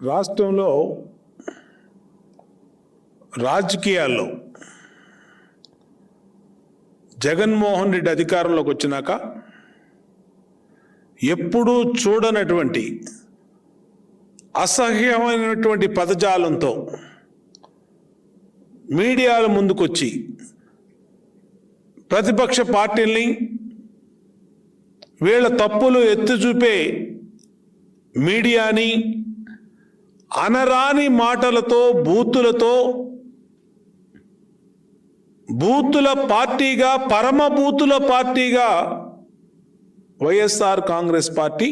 రాష్ట్రంలో రాజకీయాల్లో జగన్మోహన్ రెడ్డి అధికారంలోకి వచ్చినాక ఎప్పుడూ చూడనటువంటి అసహ్యమైనటువంటి పదజాలంతో మీడియాల ముందుకొచ్చి ప్రతిపక్ష పార్టీల్ని వీళ్ళ తప్పులు ఎత్తి చూపే మీడియాని అనరాని మాటలతో బూతులతో బూతుల పార్టీగా పరమ బూతుల పార్టీగా వైఎస్ఆర్ కాంగ్రెస్ పార్టీ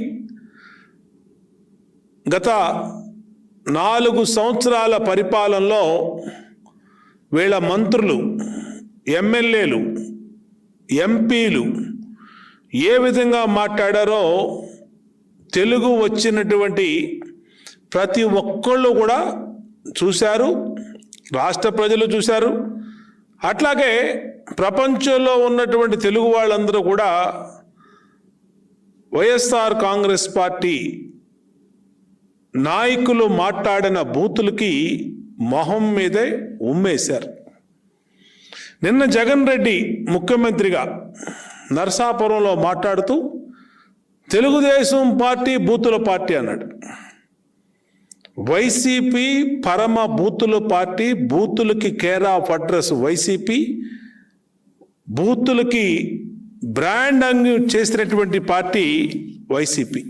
గత నాలుగు సంవత్సరాల పరిపాలనలో వీళ్ళ మంత్రులు ఎమ్మెల్యేలు ఎంపీలు ఏ విధంగా మాట్లాడారో తెలుగు వచ్చినటువంటి ప్రతి ఒక్కళ్ళు కూడా చూశారు రాష్ట్ర ప్రజలు చూశారు. అట్లాగే ప్రపంచంలో ఉన్నటువంటి తెలుగు వాళ్ళందరూ కూడా వైఎస్ఆర్ కాంగ్రెస్ పార్టీ నాయకులు మాట్లాడిన బూతులకి మొహం మీదే ఉమ్మేశారు. నిన్న జగన్ రెడ్డి ముఖ్యమంత్రిగా నరసాపురంలో మాట్లాడుతూ తెలుగుదేశం పార్టీ బూతుల పార్టీ అన్నాడు. వైసీపీ పరమ బూతుల పార్టీ బూతులకి కేర్ ఆఫ్ అడ్రస్ వైసీపీ బూతులకి బ్రాండ్ అంగ్ చేసినటువంటి పార్టీ వైసీపీ.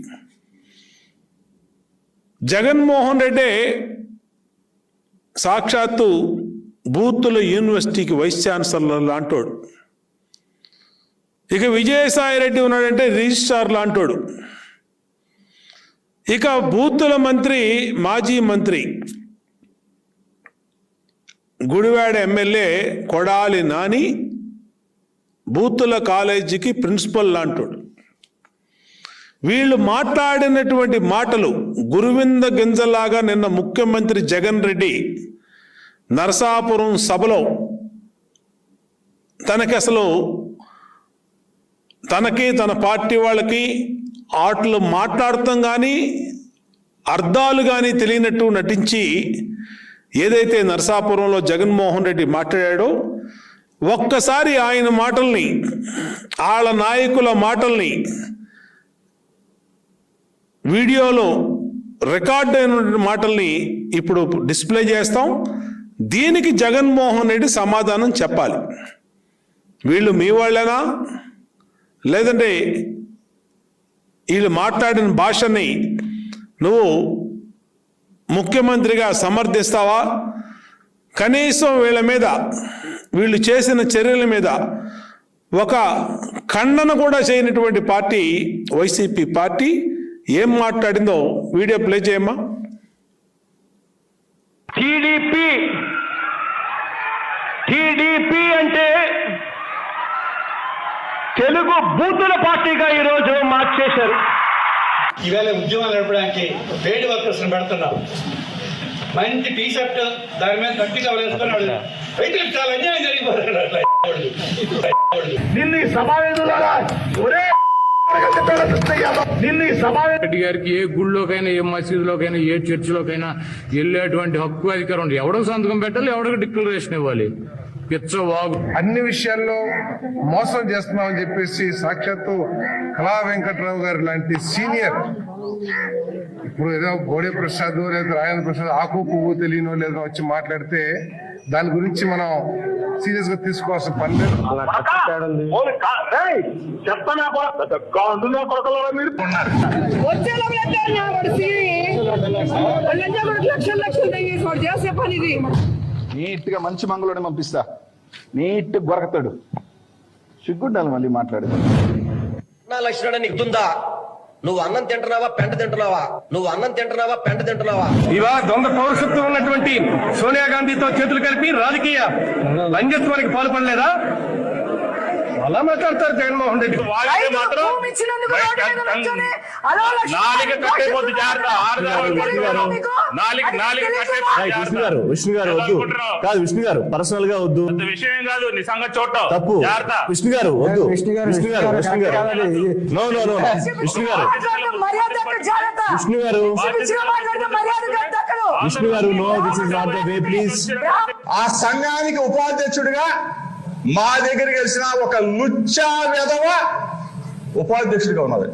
జగన్మోహన్ రెడ్డి సాక్షాత్తు బూతుల యూనివర్సిటీకి వైస్ ఛాన్సలర్ లాంటోడు. ఇక విజయసాయి రెడ్డి ఉన్నాడంటే రిజిస్ట్రార్ లాంటోడు. ఇక బూతుల మంత్రి మాజీ మంత్రి గుడివాడ ఎమ్మెల్యే కొడాలి నాని బూతుల కాలేజీకి ప్రిన్సిపల్ లాంటాడు. వీళ్ళు మాట్లాడినటువంటి మాటలు గురువింద గింజలాగా నిన్న ముఖ్యమంత్రి జగన్ రెడ్డి నరసాపురం సభలో తనకి అసలు తనకి తన పార్టీ వాళ్ళకి ఆటలు మాట్లాడటం కానీ అర్థాలు కానీ తెలియనట్టు నటించి ఏదైతే నరసాపురంలో జగన్మోహన్ రెడ్డి మాట్లాడాడో ఒక్కసారి ఆయన మాటల్ని వాళ్ళ నాయకుల మాటల్ని వీడియోలో రికార్డ్ అయిన మాటల్ని ఇప్పుడు డిస్ప్లే చేస్తాం. దీనికి జగన్మోహన్ రెడ్డి సమాధానం చెప్పాలి. వీళ్ళు మీ వాళ్ళేనా? లేదంటే వీళ్ళు మాట్లాడిన భాషని నువ్వు ముఖ్యమంత్రిగా సమర్థిస్తావా? కనీసం వీళ్ళ మీద వీళ్ళు చేసిన చర్యల మీద ఒక ఖండన కూడా చేయనటువంటి పార్టీ వైసీపీ పార్టీ ఏం మాట్లాడిందో వీడియో ప్లే చేయమ్మా. టీడీపీ టీడీపీ అంటే తెలుగు బూతుల పార్టీగా ఈరోజు మార్చేశారు ఈవేళ ఉద్యమాలు నడపడానికి వేడి వర్కర్స్ పెడుతున్నాం. మంచి టీ షర్ట్ దాని మీద గట్టిగా వేసుకున్నాడు రైతులకు చాలా అన్యాయం జరిగిపోతున్నాడు. నిన్ను ఈ సమావేశంలో ఒరే నిన్ను ఈ సమావేశం రెడ్డి గారికి ఏ గుళ్ళోకైనా ఏ మసీదులోకైనా ఏ చర్చిలోకైనా వెళ్ళేటువంటి హక్కు అధికారం ఉంది. ఎవడో సంతకం పెట్టాలి ఎవడో డిక్లరేషన్ ఇవ్వాలి? పిచ్చవాగు. అన్ని విషయాల్లో మోసం చేస్తున్నామని చెప్పేసి సాక్షాత్తు కళా వెంకట్రావు గారు లాంటి సీనియర్. ఇప్పుడు ఏదో గోడే ప్రసాద్ లేదా రాజేంద్ర ప్రసాద్ ఆకు పువ్వు తెలియనో లేదో వచ్చి మాట్లాడితే దాని గురించి మనం సీరియస్గా తీసుకోవాల్సిన పని లేదు. లక్షలు లక్షలు చేసే పని ఇది నీట్గా మంచి మంగళోని పంపిస్తా. నీట్ గొరకతాడు సిగ్గుండాలి మళ్ళీ మాట్లాడి. నా లక్షణం నీకు ఉందా? నువ్వు అన్నం తింటున్నావా పెంట తింటున్నావా? నువ్వు అన్నం తింటున్నావా పెంట తింటున్నావా? ఇవా దొంగ పౌరసత్వం ఉన్నటువంటి సోనియా గాంధీతో చేతులు కలిపి రాజకీయ లంజత్వానికి పాల్పడలేదా? అలా మాట్లాడతారు జగన్మోహన్ రెడ్డి. నాలుక జాగ్రత్త. విష్ణు గారు విష్ణు గారు వద్దు? కాదు విష్ణు గారు పర్సనల్గా వద్దు. పెద్ద విషయం కాదు నీ సంగతి చూడటం. తప్పు. విష్ణు గారు వద్దు. విష్ణు గారు విష్ణు గారు విష్ణు గారు. నో నో నో విష్ణు గారు. Vishnu garu. Vishnu garu no this is not the way please ఆ సంఘానికి ఉపాధ్యక్షుడిగా మా దగ్గర గెలిచిన ఒక లుచ్చా వెధవ ఉపాధ్యక్షుడిగా ఉన్నది.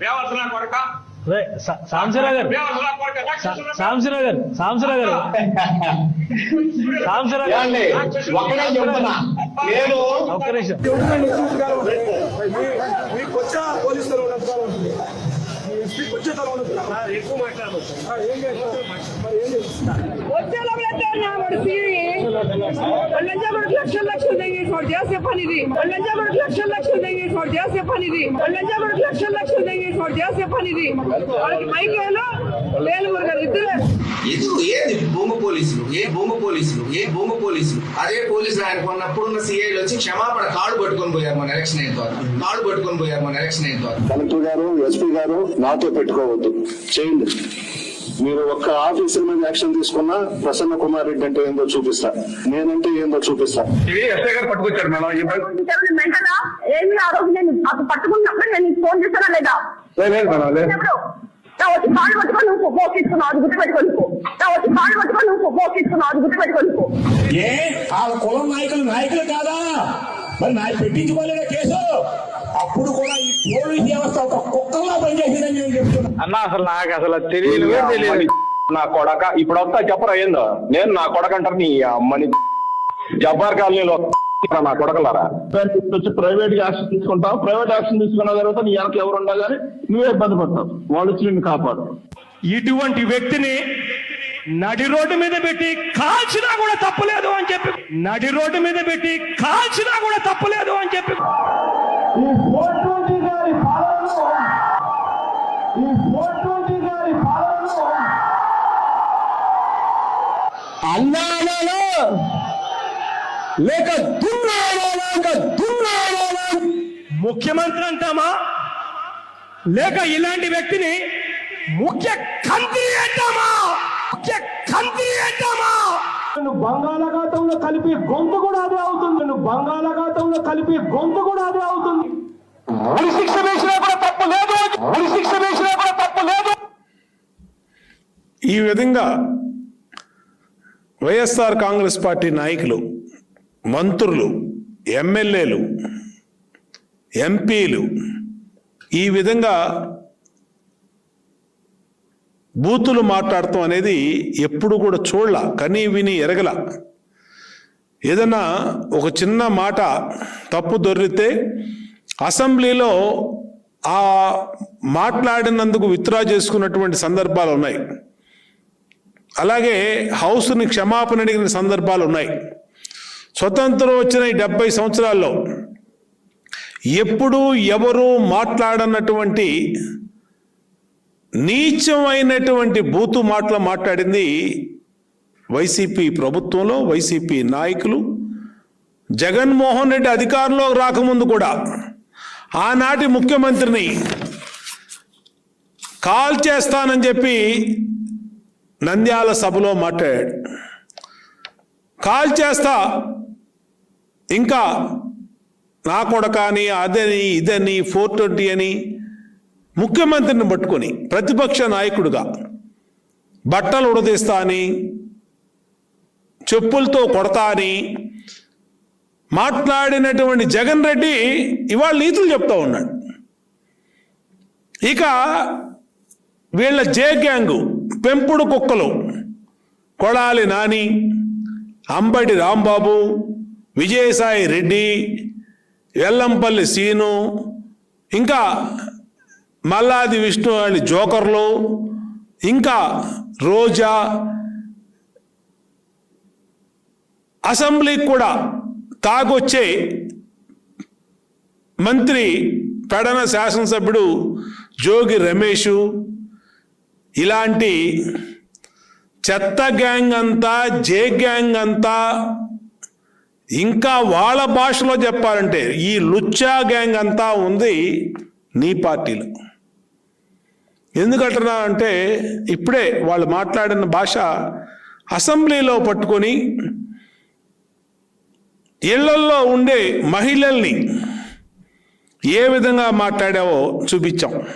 దేవతల కొరక సాంసరావు గారు దేవతల కొరక రాక్షసుల సాంసరావు గారు సాంసరావు గారు. సాంసరావు గారు. ఒక్కడే చెప్తున్నా. నేను ఒక్క నిమిషం. వచ్చేలా లక్షలు లక్షలు వాడు చేసే పని లక్షలు లక్షలు వాడు చేసే పని ఇది లక్షలు లక్షలు తెగేసి వాడు చేసే పని ఇది వాళ్ళకి మైకేలో ఇది ఏది? భూమి పోలీసులు ఏ భూమి పోలీసులు ఏ భూమి పోలీసులు? అదే పోలీసులు ఆయన కొన్నప్పుడు ఉన్న సిఐలు వచ్చి క్షమాపణ కాళ్ళు పట్టుకొని పోయారు మన ఎలక్షన్ అయిన తర్వాత. కాళ్ళు పట్టుకొని పోయారు మన ఎలక్షన్ అయిన తర్వాత. కలెక్టర్ గారు ఎస్పీ గారు నాతో పెట్టుకోవద్దు. చేయండి. మీరు ఒక్క ఆఫీసర్ మీద యాక్షన్ తీసుకున్నా ప్రసన్న కుమార్ రెడ్డి అంటే ఏందో చూపిస్తా. నేనంటే ఏందో చూపిస్తా. ఇది ఎస్ఐ గారు పట్టుకొచ్చారు మేడం. పట్టుకున్నప్పుడు నేను ఫోన్ చేశానా లేదా? లేదు మేడం లేదు? నా వచ్చి కాళ్ళు పట్టుకొని నువ్వు మోకిస్తున్నావు అది గుర్తుపెట్టుకొని పో. నా వచ్చి కాళ్ళు పట్టుకొని నువ్వు మోకిస్తున్నావు అది గుర్తుపెట్టుకొని పో. ఏ ఆ కులం నాయకులు నాయకులు కాదా? మరి నాకు పెట్టించుకోలేదా కేసు? అప్పుడు కూడా ఈ పోలీస్ వ్యవస్థ ఒక కుక్కల్లా పనిచేసిందని నేను చెప్తున్నా. అన్న అసలు నాకు అసలు తెలియదు. తెలియదు నా కొడక ఇప్పుడు వస్తా చెప్పరా ఏందో? నేను నా కొడక అంటారు నీ అమ్మని జబ్బార్ కాలనీలో. నా కొడకలారా? వచ్చి ప్రైవేట్ యాక్షన్ తీసుకుంటావు. ప్రైవేట్ యాక్షన్ తీసుకున్న తర్వాత నీ వెనక ఎవరు ఉండాలి కానీ నువ్వే ఇబ్బంది పడతావు. వాళ్ళు వచ్చి నిన్ను కాపాడు ఇటువంటి వ్యక్తిని నడి రోడ్డు మీద పెట్టి కాల్చినా కూడా తప్పులేదు అని చెప్పి నడి రోడ్డు మీద పెట్టి కాల్చినా కూడా తప్పులేదు అని చెప్పి ఈ లేక ముఖ్యమంత్రి అంటామా? లేక ఇలాంటి వ్యక్తిని ముఖ్య కంత్రి అంటామా? ముఖ్య కంత్రి అంటామా? నువ్వు బంగాళాఖాతంలో కలిపి గొంతు కూడా అదే అవుతుంది. నువ్వు బంగాళాఖాతంలో కలిపి గొంతు కూడా అదే అవుతుంది. శిక్ష వేసినా కూడా తప్పు లేదు. శిక్ష వేసినా కూడా తప్పు లేదు. ఈ విధంగా వైఎస్ఆర్ కాంగ్రెస్ పార్టీ నాయకులు మంత్రులు ఎమ్మెల్యేలు ఎంపీలు ఈ విధంగా బూతులు మాట్లాడటం అనేది ఎప్పుడు కూడా చూడల కనీ విని ఎరగల. ఏదన్నా ఒక చిన్న మాట తప్పు దొరికితే అసెంబ్లీలో ఆ మాట్లాడినందుకు విత్డ్రా చేసుకున్నటువంటి సందర్భాలు ఉన్నాయి. అలాగే హౌస్ని క్షమాపణ అడిగిన సందర్భాలు ఉన్నాయి. స్వతంత్రం వచ్చిన ఈ డెబ్బై సంవత్సరాల్లో ఎప్పుడూ ఎవరు మాట్లాడనటువంటి నీచమైనటువంటి బూతు మాటలు మాట్లాడింది వైసీపీ ప్రభుత్వంలో వైసీపీ నాయకులు. జగన్మోహన్ రెడ్డి అధికారంలో రాకముందు కూడా ఆనాటి ముఖ్యమంత్రిని కాల్ చేస్తానని చెప్పి నంద్యాల సభలో మాట్లాడాడు. కాల్ చేస్తా ఇంకా నా కొడక అని అదని ఇదని ఫోర్ ట్వంటీ అని ముఖ్యమంత్రిని పట్టుకొని ప్రతిపక్ష నాయకుడుగా బట్టలు ఉడదీస్తా అని చెప్పులతో కొడతా అని మాట్లాడినటువంటి జగన్ రెడ్డి ఇవాళ నీతులు చెప్తా ఉన్నాడు. ఇక వీళ్ళ జే గ్యాంగు పెంపుడు కుక్కలు కొడాలి నాని అంబటి రాంబాబు విజయసాయి రెడ్డి వెల్లంపల్లి సీను ఇంకా మల్లాది విష్ణు అని జోకర్లు ఇంకా రోజా అసెంబ్లీకి కూడా తాగొచ్చే మంత్రి పెడన శాసనసభ్యుడు జోగి రమేషు ఇలాంటి చెత్త గ్యాంగ్ అంతా జే గ్యాంగ్ అంతా ఇంకా వాళ్ళ భాషలో చెప్పాలంటే ఈ లుచ్చా గ్యాంగ్ అంతా ఉంది నీ పార్టీలో. ఎందుకంటున్నా అంటే ఇప్పుడే వాళ్ళు మాట్లాడిన భాష అసెంబ్లీలో పట్టుకొని ఇళ్ళల్లో ఉండే మహిళల్ని ఏ విధంగా మాట్లాడావో చూపించాం.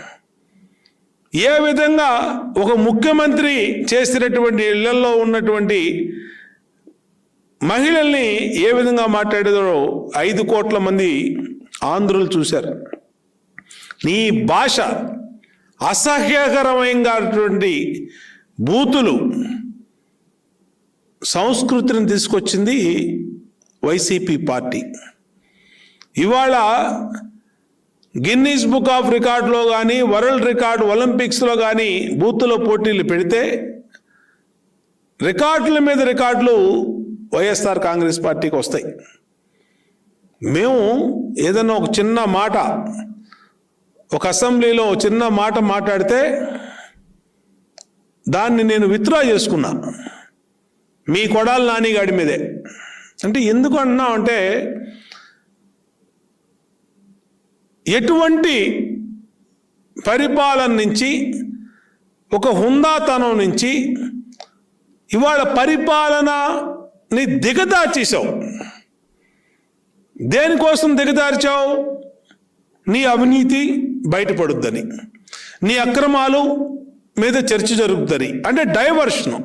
ఏ విధంగా ఒక ముఖ్యమంత్రి చేసినటువంటి ఇళ్ళల్లో ఉన్నటువంటి మహిళల్ని ఏ విధంగా మాట్లాడేదో ఐదు కోట్ల మంది ఆంధ్రులు చూశారు. నీ భాష అసహ్యకరమైనటువంటి బూతులు సంస్కృతిని తీసుకొచ్చింది వైసీపీ పార్టీ. ఇవాళ గిన్నీస్ బుక్ ఆఫ్ రికార్డులో కానీ వరల్డ్ రికార్డ్ ఒలింపిక్స్లో కానీ బూతుల పోటీలు పెడితే రికార్డుల మీద రికార్డులు వైఎస్ఆర్ కాంగ్రెస్ పార్టీకి వస్తాయి. మేము ఏదన్నా ఒక చిన్న మాట ఒక అసెంబ్లీలో చిన్న మాట మాట్లాడితే దాన్ని నేను విత్డ్రా చేసుకున్నా. మీ కొడాలి నానిగాడి మీదే. అంటే ఎందుకు అన్నా అంటే ఎటువంటి పరిపాలన నుంచి ఒక హుందాతనం నుంచి ఇవాళ పరిపాలన నీ దిగదార్చేసావు దేనికోసం దిగదార్చావు? నీ అవినీతి బయటపడుద్దని నీ అక్రమాలు మీద చర్చ జరుగుతుంది అంటే డైవర్షను.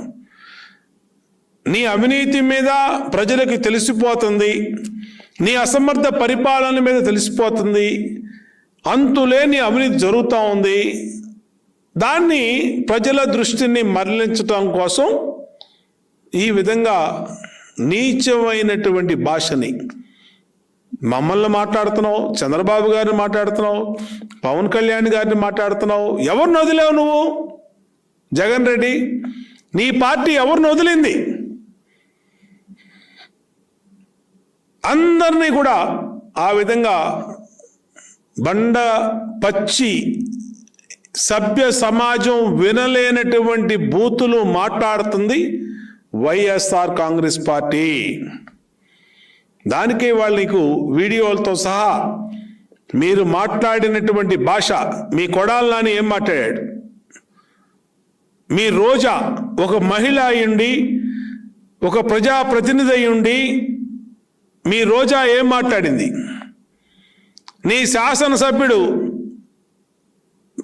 నీ అవినీతి మీద ప్రజలకు తెలిసిపోతుంది నీ అసమర్థ పరిపాలన మీద తెలిసిపోతుంది అంతులేని అవినీతి జరుగుతూ ఉంది. దాన్ని ప్రజల దృష్టిని మరలించటం కోసం ఈ విధంగా నీచమైనటువంటి భాషని మమ్మల్ని మాట్లాడుతున్నావు చంద్రబాబు గారిని మాట్లాడుతున్నావు పవన్ కళ్యాణ్ గారిని మాట్లాడుతున్నావు ఎవరిని వదిలేవు నువ్వు? జగన్ రెడ్డి నీ పార్టీ ఎవరిని వదిలింది? అందరినీ కూడా ఆ విధంగా బండ పచ్చి సభ్య సమాజం వినలేనటువంటి బూతులు మాట్లాడుతుంది. YSR Congress party. దానికే వాళ్ళు నీకు వీడియోలతో సహా మీరు మాట్లాడినటువంటి భాష మీ కొడాలని ఏం మాట్లాడాడు? మీ రోజా ఒక మహిళ అయ్యుండి ఒక ప్రజాప్రతినిధి అయ్యుండి మీ రోజా ఏం మాట్లాడింది? నీ శాసనసభ్యుడు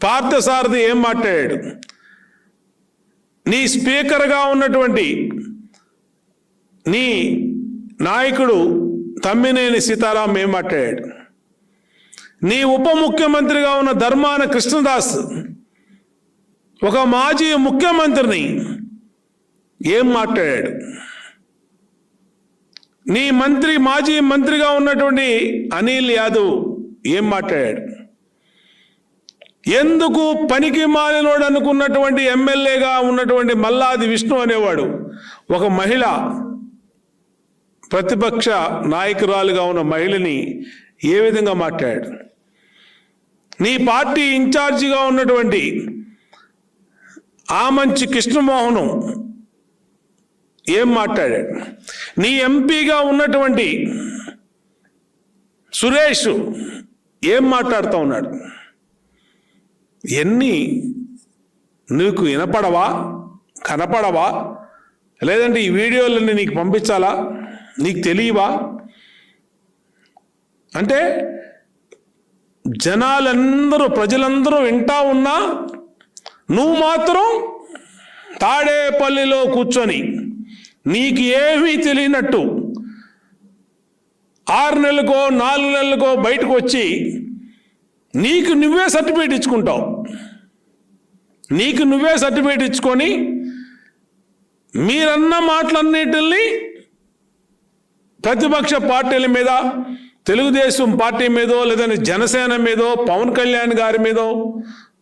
పార్థసారథి ఏం మాట్లాడాడు? నీ స్పీకర్గా ఉన్నటువంటి నీ నాయకుడు తమ్మినేని సీతారాం ఏం మాట్లాడాడు? నీ ఉప ముఖ్యమంత్రిగా ఉన్న ధర్మాన కృష్ణదాస్ ఒక మాజీ ముఖ్యమంత్రిని ఏం మాట్లాడాడు? నీ మంత్రి మాజీ మంత్రిగా ఉన్నటువంటి అనిల్ యాదవ్ ఏం మాట్లాడాడు? ఎందుకు పనికి మాలినోడు అనుకున్నటువంటి ఎమ్మెల్యేగా ఉన్నటువంటి మల్లాది విష్ణు అనేవాడు ఒక మహిళ ప్రతిపక్ష నాయకురాలుగా ఉన్న మహిళని ఏ విధంగా మాట్లాడాడు? నీ పార్టీ ఇన్ఛార్జిగా ఉన్నటువంటి ఆమంచి కృష్ణమోహను ఏం మాట్లాడాడు? నీ ఎంపీగా ఉన్నటువంటి సురేష్ ఏం మాట్లాడుతూ ఉన్నాడు? ఎన్ని నీకు వినపడవా? కనపడవా? లేదంటే ఈ వీడియోలన్నీ నీకు పంపించాలా? నీకు తెలియవా? అంటే జనాలందరూ ప్రజలందరూ వింటా ఉన్నా నువ్వు మాత్రం తాడేపల్లిలో కూర్చొని నీకు ఏమీ తెలియనట్టు ఆరు నెలలకో నాలుగు నెలలకో బయటకు వచ్చి నీకు నువ్వే సర్టిఫికేట్ ఇచ్చుకుంటావు. నీకు నువ్వే సర్టిఫికేట్ ఇచ్చుకొని మీరన్న మాటలన్నిటిని ప్రతిపక్ష పార్టీల మీద తెలుగుదేశం పార్టీ మీదో లేదంటే జనసేన మీదో పవన్ కళ్యాణ్ గారి మీదో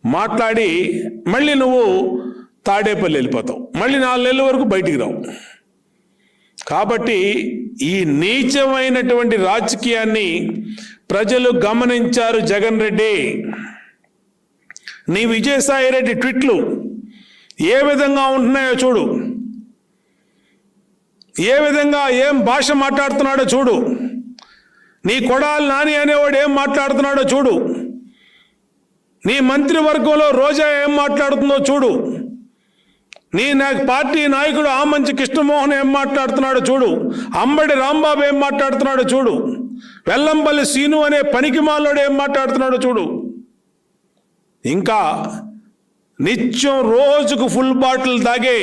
మాట్లాడి మళ్ళీ నువ్వు తాడేపల్లి వెళ్ళిపోతావు. మళ్ళీ నాలుగు నెలల వరకు బయటికి రావు. కాబట్టి ఈ నీచమైనటువంటి రాజకీయాన్ని ప్రజలు గమనించారు జగన్ రెడ్డి. నీ విజయసాయి రెడ్డి ట్విట్లు ఏ విధంగా ఉంటున్నాయో చూడు. ఏ విధంగా ఏం భాష మాట్లాడుతున్నాడో చూడు. నీ కొడాలి నాని అనేవాడు ఏం మాట్లాడుతున్నాడో చూడు. నీ మంత్రివర్గంలో రోజా ఏం మాట్లాడుతుందో చూడు. నీ నా పార్టీ నాయకుడు ఆమంచి కృష్ణమోహన్ ఏం మాట్లాడుతున్నాడో చూడు. అంబడి రాంబాబు ఏం మాట్లాడుతున్నాడో చూడు. వెల్లంపల్లి సీను అనే పనికి మాలోడు ఏం మాట్లాడుతున్నాడో చూడు. ఇంకా నిత్యం రోజుకు ఫుల్ బాటిల్ తాగే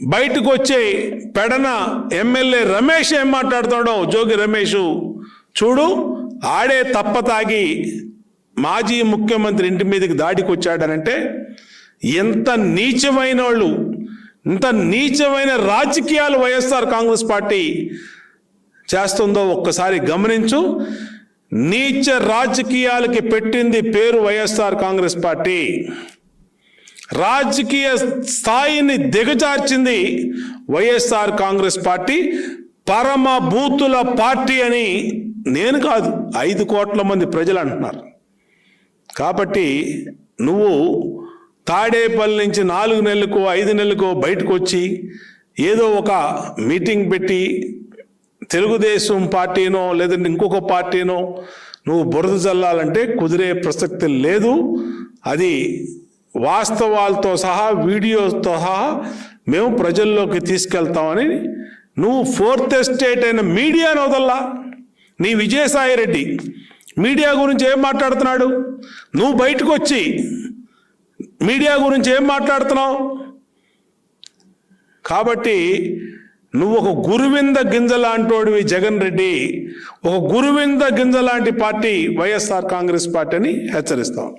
బయటకు వచ్చే పెడన ఎమ్మెల్యే రమేష్ ఏం మాట్లాడుతున్నాడో? జోగి రమేష్ చూడు ఆడే తప్ప తాగి మాజీ ముఖ్యమంత్రి ఇంటి మీదకి దాడికి వచ్చాడనంటే ఎంత నీచమైన వాళ్ళు ఇంత నీచమైన రాజకీయాలు వైఎస్ఆర్ కాంగ్రెస్ పార్టీ చేస్తుందో ఒక్కసారి గమనించు. నీచ రాజకీయాలకి పెట్టింది పేరు వైఎస్ఆర్ కాంగ్రెస్ పార్టీ. రాజకీయ స్థాయిని దిగజార్చింది వైఎస్ఆర్ కాంగ్రెస్ పార్టీ పరమ బూతుల పార్టీ అని నేను కాదు ఐదు కోట్ల మంది ప్రజలు అంటున్నారు. కాబట్టి నువ్వు తాడేపల్లి నుంచి నాలుగు నెలలకు ఐదు నెలలకు బయటకు వచ్చి ఏదో ఒక మీటింగ్ పెట్టి తెలుగుదేశం పార్టీనో లేదంటే ఇంకొక పార్టీనో నువ్వు బురద జల్లాలంటే కుదిరే ప్రసక్తి లేదు. అది వాస్తవాలతో సహా వీడియోతో సహా మేము ప్రజల్లోకి తీసుకెళ్తామని నువ్వు ఫోర్త్ ఎస్టేట్ అయిన మీడియాను వదల్లా. నీ విజయసాయి రెడ్డి మీడియా గురించి ఏం మాట్లాడుతున్నాడు? నువ్వు బయటకు వచ్చి మీడియా గురించి ఏం మాట్లాడుతున్నావు? కాబట్టి నువ్వు ఒక గురువింద గింజ లాంటోడివి జగన్ రెడ్డి. ఒక గురువింద గింజ లాంటి పార్టీ వైఎస్ఆర్ కాంగ్రెస్ పార్టీ అని హెచ్చరిస్తావు